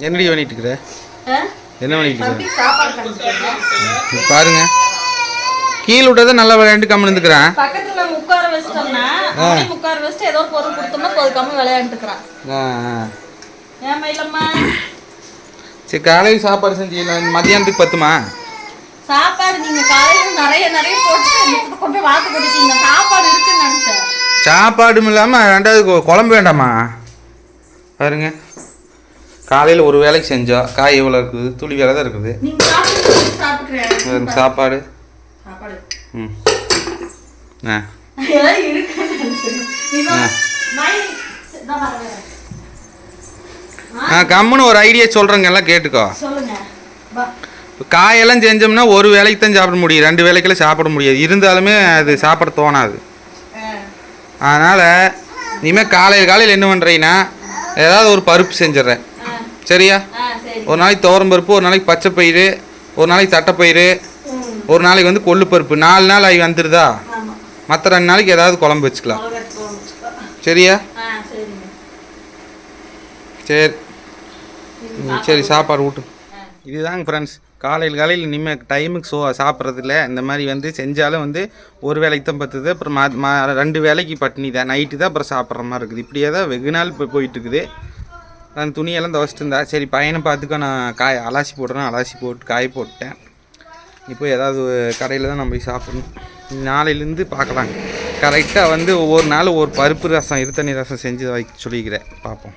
என்னடி பண்ணிட்டு இருக்கிற? என்ன பண்ணிட்டு இருக்கிற பாருங்க. கீழே விட்டதை நல்லா விளையாண்டு கம்மி இருந்துக்கிறான் பக்கத்துல உட்கார வச்சிட்டோம்னா அவனையும் உட்கார வச்சுட்டு ஏதோ ஒரு பொருள் கொடுத்தோம்னா பொதுக்காம விளையாண்டுக்கிறான். ஆ ஆ. ஏன் மயிலம்மா? சரி காலையில் சாப்பாடு செஞ்சு மதியானத்துக்கு பத்துமா? சாப்பாடு நீங்க காலையில நிறைய நிறைய போட்டு மிச்சத்தை கொண்டு போய் வாத்து கொட்டிட்டீங்க. சாப்பாடு இருக்குன்னு நினைச்சேன். சாப்பாடும் இல்லாமல் ரெண்டாவது குழம்பு வேண்டாமா? பாருங்க. காலையில் ஒரு வேலைக்கு செஞ்சோம் காய் எவ்வளோ இருக்குது? துளி வேலை தான் இருக்குது. சாப்பாடு. ம். ஆ. ஆ. கம்முன்னு ஒரு ஐடியா சொல்கிறேங்க எல்லாம் கேட்டுக்கோ. காயெல்லாம் செஞ்சோம்னா ஒரு வேலைக்கு தான் சாப்பிட முடியும். ரெண்டு வேலைக்கெல்லாம் சாப்பிட முடியாது. இருந்தாலுமே அது சாப்பிட தோணாது. அதனால் இனிமேல் காலையில் காலையில் என்ன பண்ணுறீங்கன்னா ஏதாவது ஒரு பருப்பு செஞ்சிடுறேன். சரியா? ஒரு நாளைக்கு துவரம் பருப்பு ஒரு நாளைக்கு பச்சை பயிறு ஒரு நாளைக்கு தட்டைப்பயிறு ஒரு நாளைக்கு வந்து கொள்ளு பருப்பு. நாலு நாள் ஆகி வந்துடுதா மற்ற ரெண்டு நாளைக்கு ஏதாவது குழம்பு வச்சுக்கலாம். சரியா? சரி. ம், சரி சாப்பாடு ஊட்டு. இதுதாங்க ஃப்ரெண்ட்ஸ் காலையில் காலையில் இனிமேல் டைமுக்கு சோ சாப்பிட்றதில்ல. இந்த மாதிரி வந்து செஞ்சாலும் வந்து ஒரு வேலைக்கு தான் பத்துது. அப்புறம் ரெண்டு வேலைக்கு பட்டினி தான். நைட்டு தான் அப்புறம் சாப்பிட்ற மாதிரி இருக்குது. இப்படியே தான் வெகு நாள் இப்போ போயிட்டுருக்குது நான் துணியெல்லாம் துவச்சிட்டு இருந்தா சரி பையனை பார்த்துக்க நான் காய் அலாசி போடுறேன் அலாசி போட்டு காய போட்டேன். இப்போ ஏதாவது கடையில் தான் நம்ம போய் சாப்பிடணும். நாளையிலேருந்து பார்க்கலாங்க கரெக்டாக வந்து ஒவ்வொரு நாள் ஒரு பருப்பு ரசம் இருத்தண்ணி ரசம் செஞ்சு வைக்க சொல்லிக்கிறேன். பார்ப்போம்.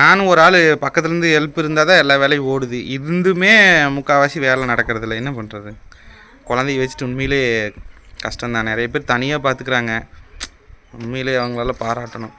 நானும் ஒரு ஆள் பக்கத்துலேருந்து ஹெல்ப் இருந்தால் தான் எல்லா வேலையும் ஓடுது. இருந்துமே முக்கால்வாசி வேலை நடக்கிறதில்ல. என்ன பண்ணுறது குழந்தைய வச்சுட்டு உண்மையிலே கஷ்டம்தான். நிறைய பேர் தனியாக பார்த்துக்குறாங்க. உண்மையிலே அவங்களால பாராட்டணும்.